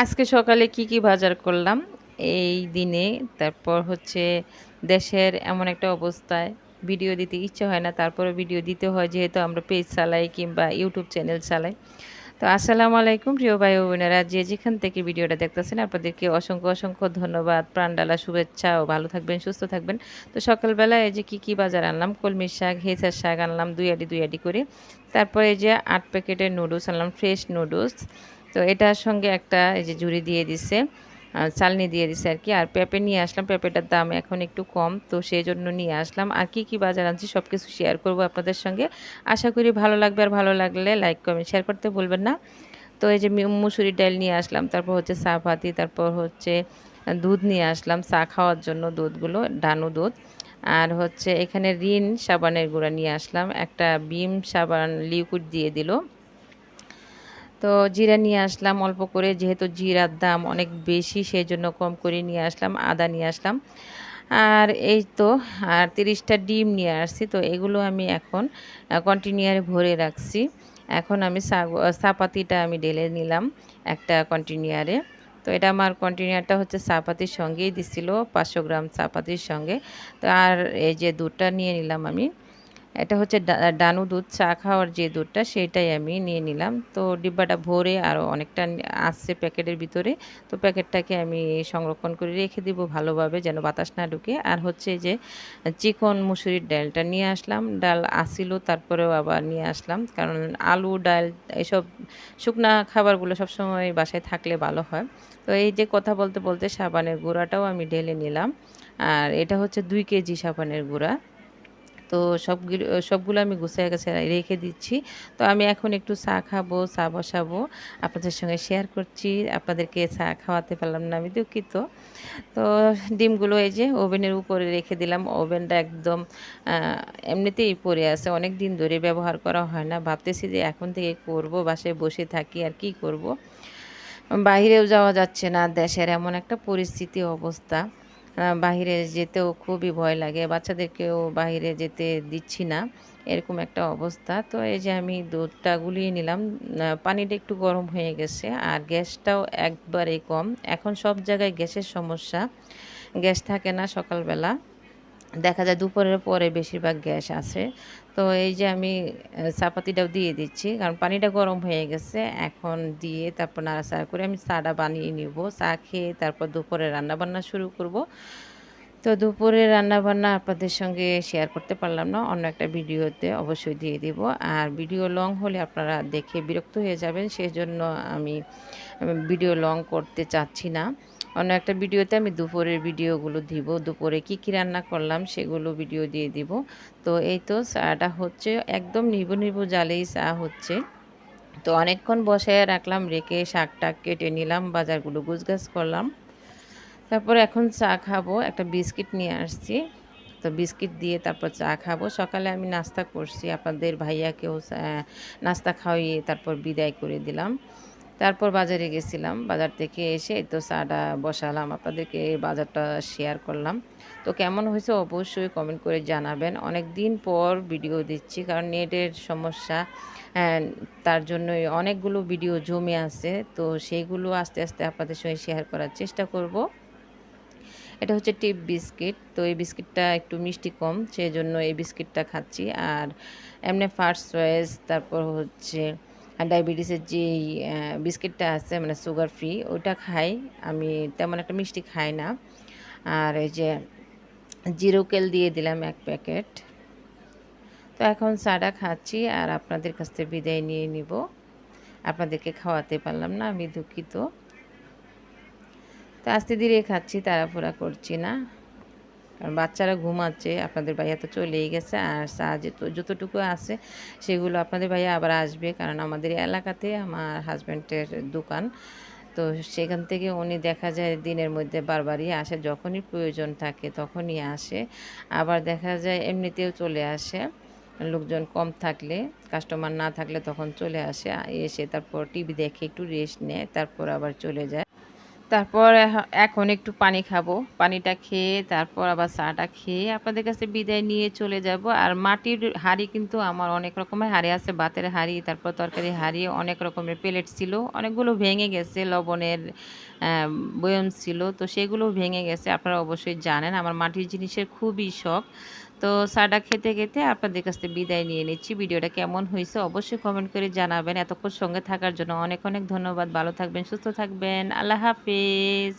আজকে সকালে কি কি বাজার করলাম? এই দিনে, তারপর হচ্ছে দেশের এমন একটা অবস্থায় ভিডিও দিতে ইচ্ছে হয় না, তারপরে ভিডিও দিতে হয় যেহেতু আমরা পেজ চালাই কিংবা ইউটিউব চ্যানেল চালাই। তো আসসালামু আলাইকুম প্রিয় ভাই বোনেরা, যে যেখান থেকে ভিডিওটা দেখতেছেন আপনাদেরকে অসংখ্য অসংখ্য ধন্যবাদ প্রাণডালা শুভেচ্ছা ও ভালো থাকবেন, সুস্থ থাকবেন। তো সকালবেলা এই যে কি কি বাজার আনলাম কলমির শাক, হেঁচার শাক আনলাম, দুই আডি দুই আডি করে। তারপরে এই যে আট প্যাকেটের নুডলস আনলাম ফ্রেশ নুডলস তো এটার সঙ্গে একটা এই যে জুড়ি দিয়ে দিছে চালনি দিয়ে দিছে আর কি। আর পেঁপে নিয়ে আসলাম, পেঁপেটার দাম এখন একটু কম, তো সেই জন্য নিয়ে আসলাম। আর কি কি বাজার আনছি সব কিছু শেয়ার করব আপনাদের সঙ্গে। আশা করি ভালো লাগবে, আর ভালো লাগলে লাইক কমেন্ট শেয়ার করতে বলবেন না। তো এই যে মুসুরির ডাল নিয়ে আসলাম, তারপর হচ্ছে চা ভাতি তারপর হচ্ছে দুধ নিয়ে আসলাম, চা খাওয়ার জন্য দুধগুলো, ডানু দুধ। আর হচ্ছে এখানে রিন সাবানের গুঁড়া নিয়ে আসলাম, একটা বিম সাবান লিকুইড দিয়ে দিল। তো জিরা নিয়ে আসলাম, অল্প করে যেহেতু জিরার দাম অনেক বেশি সেই জন্য কম করে নিয়ে আসলাম, আদা নিয়ে আসলাম। আর এই তো, আর তিরিশটা ডিম নিয়ে আসছি, তো এগুলো আমি এখন কন্টিনিউয়ারে ভরে রাখছি। এখন আমি চাপাতিটা আমি ঢেলে নিলাম একটা কন্টিনিউয়ারে তো এটা আমার কন্টিনিউয়ারটা হচ্ছে চাপাতির সঙ্গেই দিছিল, পাঁচশো গ্রাম চাপাতির সঙ্গে। তো আর এই যে দুধটা নিয়ে নিলাম আমি। এটা হচ্ছে ডানু দুধ চা খাওয়ার যে দুধটা সেটাই আমি নিয়ে নিলাম। তো ডিব্বাটা ভরে আরও অনেকটা আসছে প্যাকেটের ভিতরে। তো প্যাকেটটাকে আমি সংরক্ষণ করে রেখে দিব ভালোভাবে যেন বাতাস না ঢুকে। আর হচ্ছে যে চিকন মুসুরির ডালটা নিয়ে আসলাম। ডাল আসিল, তারপরেও আবার নিয়ে আসলাম। কারণ আলু, ডাল এসব শুকনা খাবারগুলো সবসময় বাসায় থাকলে ভালো হয়। তো এই যে কথা বলতে বলতে সাবানের গুঁড়াটাও আমি ঢেলে নিলাম। আর এটা হচ্ছে দুই কেজি সাবানের গুঁড়া। তো সবগুলো সবগুলো আমি গুছিয়ে গেছে, রেখে দিচ্ছি। তো আমি এখন একটু চা খাব, চা বসাবো। আপনাদের সঙ্গে শেয়ার করছি। আপনাদেরকে চা খাওয়াতে পারলাম না, আমি দুঃখিত। তো ডিমগুলো এই যে ওভেনের উপরে রেখে দিলাম। ওভেনটা একদম এমনিতেই পড়ে আছে। অনেক দিন ধরে ব্যবহার করা হয় না। ভাবতেছি যে এখন থেকে করব, বাসায় বসে থাকি, আর কি করব? বাহিরেও যাওয়া যাচ্ছে না। দেশের এমন একটা পরিস্থিতি অবস্থা। বাহিরে যেতেও খুবই ভয় লাগে। বাচ্চাদেরকেও বাহিরে যেতে দিচ্ছি না। এরকম একটা অবস্থা। তো এই যে আমি দুধটা গুলিয়ে নিলাম পানিটা একটু গরম হয়ে গেছে আর গ্যাসটাও একবারে কম। এখন সব জায়গায় গ্যাসের সমস্যা। গ্যাস থাকে না সকালবেলা। দেখা যায় দুপুরের পরে বেশিরভাগ গ্যাস আছে। তো এই যে আমি চাপাতিটাও দিয়ে দিচ্ছি, কারণ পানিটা গরম হয়ে গেছে। এখন দিয়ে তারপর নাড়াচাড়া করে আমি চাটা বানিয়ে নিব। চা খেয়ে তারপর দুপুরে রান্নাবান্না শুরু করব। তো দুপুরে রান্নাবান্না আপনাদের সঙ্গে শেয়ার করতে পারলাম না, অন্য একটা ভিডিওতে অবশ্যই দিয়ে দিব। আর ভিডিও লং হলে আপনারা দেখে বিরক্ত হয়ে যাবেন সেই জন্য আমি ভিডিও লং করতে চাচ্ছি না। অন্য একটা ভিডিওতে আমি দুপুরের ভিডিওগুলো দিব। দুপুরে কি কি রান্না করলাম সেগুলো ভিডিও দিয়ে দিব। তো এই তো চাটা হচ্ছে একদম নিবু নিবু জালেই চা হচ্ছে। তো অনেকক্ষণ বসে রাখলাম, রেখে শাক টাক কেটে নিলাম, বাজারগুলো গুছগাছ করলাম। তারপর এখন চা খাব, একটা বিস্কিট নিয়ে আসছি। তো বিস্কিট দিয়ে তারপর চা খাব। সকালে আমি নাস্তা করছি, আপনাদের ভাইয়াকেও নাস্তা খাওয়িয়ে তারপর বিদায় করে দিলাম। তারপর বাজারে গেছিলাম। বাজার থেকে এসে তো চাটা বসালাম। আপনাদেরকে বাজারটা শেয়ার করলাম। তো কেমন হয়েছে অবশ্যই কমেন্ট করে জানাবেন। অনেক দিন পর ভিডিও দিচ্ছি কারণ নেটের সমস্যা তার জন্যই অনেকগুলো ভিডিও জমে আছে। তো সেইগুলো আস্তে আস্তে আপনাদের সঙ্গে শেয়ার করার চেষ্টা করব। এটা হচ্ছে টিপ বিস্কিট। তো এই বিস্কিটটা একটু মিষ্টি কম সেই জন্য এই বিস্কিটটা খাচ্ছি। আর এমনি ফার্স্ট চয়েস তারপর হচ্ছে ডায়াবেটিসের যে বিস্কিটটা আছে মানে সুগার ফ্রি ওইটা খাই। আমি তেমন একটা মিষ্টি খাই না। আর এই যে জিরোকেল দিয়ে দিলাম এক প্যাকেট। তো এখন চাটা খাচ্ছি আর আপনাদের কাছ থেকে বিদায় নিয়ে নিব। আপনাদেরকে খাওয়াতে পারলাম না, আমি দুঃখিত। তো আস্তে ধীরে খাচ্ছি তাড়াফোড়া করছি না। কারণ বাচ্চারা ঘুমাচ্ছে, আপনাদের ভাইয়া তো চলেই গেছে। আর চা যেত যতটুকু আছে, সেগুলো আপনাদের ভাইয়া আবার আসবে। কারণ আমাদের এলাকাতে আমার হাজব্যান্ডের দোকান। তো সেখান থেকে উনি দেখা যায় দিনের মধ্যে বারবারই আসে। যখনই প্রয়োজন থাকে তখনই আসে। আবার দেখা যায় এমনিতেও চলে আসে। লোকজন কম থাকলে কাস্টমার না থাকলে তখন চলে আসে। এসে তারপর টিভি দেখে একটু রেস্ট নেয়, তারপর আবার চলে যায়। তারপর এখন একটু পানি খাব। পানিটা খেয়ে তারপর আবার চাটা খেয়ে আপনাদের কাছে বিদায় নিয়ে চলে যাব। আর মাটির হাঁড়ি কিন্তু আমার অনেক রকমের হাঁড়ি আছে বাতের হাঁড়ি, তারপর তরকারি হাঁড়ি, অনেক রকমের প্লেট ছিল। অনেকগুলো ভেঙে গেছে, লবণের বয়ম ছিল, তো সেগুলো ভেঙে গেছে, আপনারা অবশ্যই জানেন। আমার মাটির জিনিসের খুবই শখ। তো চাটা খেতে খেতে আপনাদের কাছ থেকে বিদায় নিয়ে নিচ্ছি। ভিডিওটা কেমন হয়েছে অবশ্যই কমেন্ট করে জানাবেন। এতক্ষণ সঙ্গে থাকার জন্য অনেক অনেক ধন্যবাদ। ভালো থাকবেন, সুস্থ থাকবেন। আল্লাহ হাফিজ